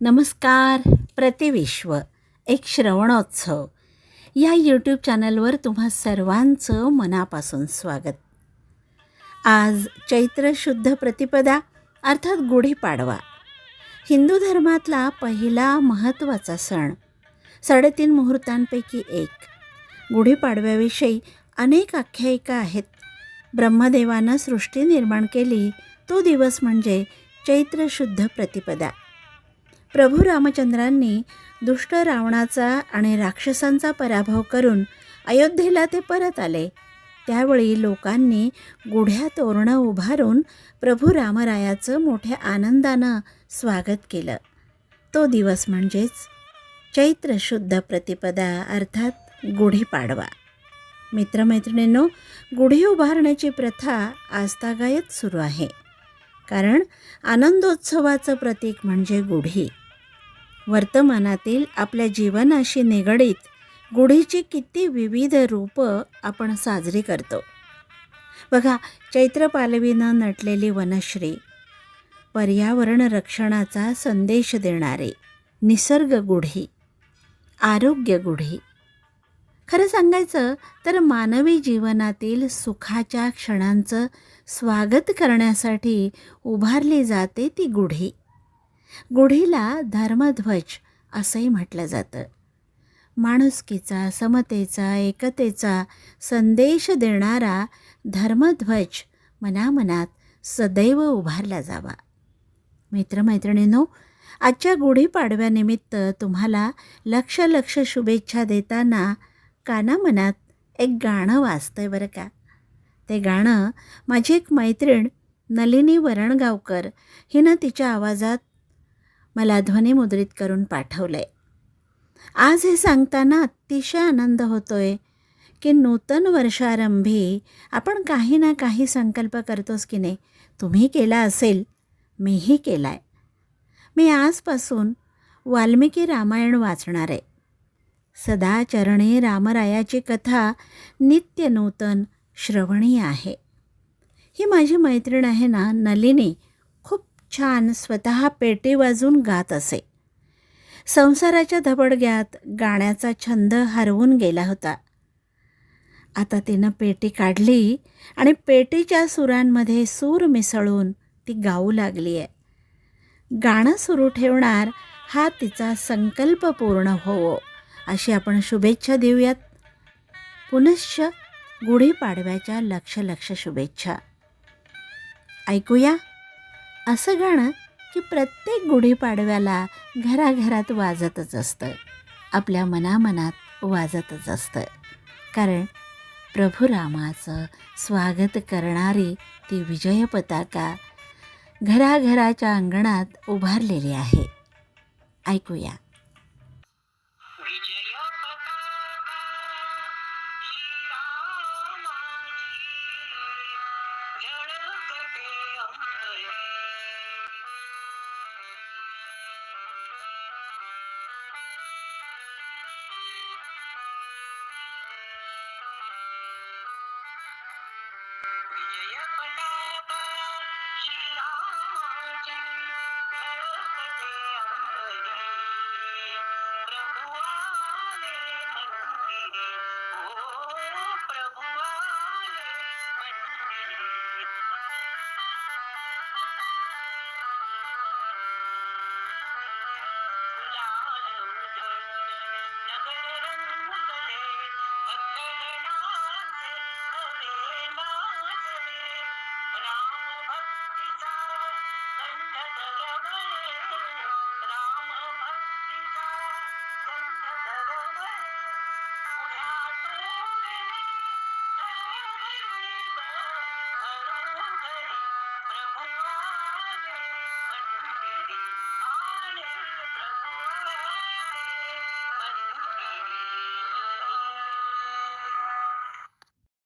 नमस्कार प्रतिविश्व एक श्रवणोत्सव. या यूट्यूब चॅनलवर तुम्हा सर्वांचं मनापासून स्वागत. आज चैत्र शुद्ध प्रतिपदा अर्थात गुढीपाडवा हिंदू धर्मातला पहिला महत्त्वाचा सण साडेतीन मुहूर्तांपैकी एक. गुढीपाडव्याविषयी अनेक आख्यायिका आहेत. ब्रह्मदेवानं सृष्टी निर्माण केली तो दिवस म्हणजे चैत्र शुद्ध प्रतिपदा. प्रभू रामचंद्रांनी दुष्ट रावणाचा आणि राक्षसांचा पराभव करून अयोध्येला ते परत आले. त्यावेळी लोकांनी गुढ्या तोरणं उभारून प्रभू रामरायाचं मोठ्या आनंदानं स्वागत केलं. तो दिवस म्हणजेच चैत्र शुद्ध प्रतिपदा अर्थात गुढीपाडवा मित्रमैत्रिणींनो गुढी उभारण्याची प्रथा आजतागायत सुरू आहे. कारण आनंदोत्सवाचं प्रतीक म्हणजे गुढी. वर्तमानातील आपल्या जीवनाशी निगडीत गुढीची किती विविध रूपं आपण साजरी करतो. बघा चैत्र पालवीनं नटलेली वनश्री पर्यावरण रक्षणाचा संदेश देणारे निसर्ग गुढी आरोग्य गुढी खरं सांगायचं तर मानवी जीवनातील सुखाच्या क्षणांचं स्वागत करण्यासाठी उभारली जाते ती गुढी. गुढीला धर्मध्वज असंही म्हटलं जातं. माणुसकीचा समतेचा एकतेचा संदेश देणारा धर्मध्वज मनामनात सदैव उभारला जावा. मित्रमैत्रिणींनो आजच्या गुढीपाडव्यानिमित्त तुम्हाला लक्ष लक्ष शुभेच्छा देताना कानामनात एक गाणं वाजतंय बरं का. ते गाणं माझी एक मैत्रीण नलिनी वरणगावकर हिनं तिच्या आवाजात मला ध्वनिमुद्रित करून पाठवलं आहे आज हे सांगताना अतिशय आनंद होतोय की नूतन वर्षारंभी आपण काही ना काही संकल्प करतोस की नाही. तुम्ही केला असेल मीही केला आहे मी आजपासून वाल्मिकी रामायण वाचणार आहे. सदाचरणे रामरायाची कथा नित्य नूतन श्रवणीय आहे. ही माझी मैत्रीण आहे ना नलिनी. खूप छान स्वतः पेटी वाजून गात असे. संसाराच्या धबडग्यात गाण्याचा छंद हरवून गेला होता. आता तिनं पेटी काढली आणि पेटीच्या सुरांमध्ये सूर मिसळून ती गाऊ लागली आहे. गाणं सुरू ठेवणार हा तिचा संकल्प पूर्ण होवो. अशी आपण शुभेच्छा देऊयात. पुनश्च गुढीपाडव्याच्या लक्ष लक्ष शुभेच्छा. ऐकूया. असं गाणं की प्रत्येक गुढीपाडव्याला घराघरात वाजतच असतं. आपल्या मनामनात वाजतच असतं. कारण प्रभू रामाचं स्वागत करणारी ती विजय पताका घराघराच्या अंगणात उभारलेली आहे. ऐकूया. Vijayapalava Mama.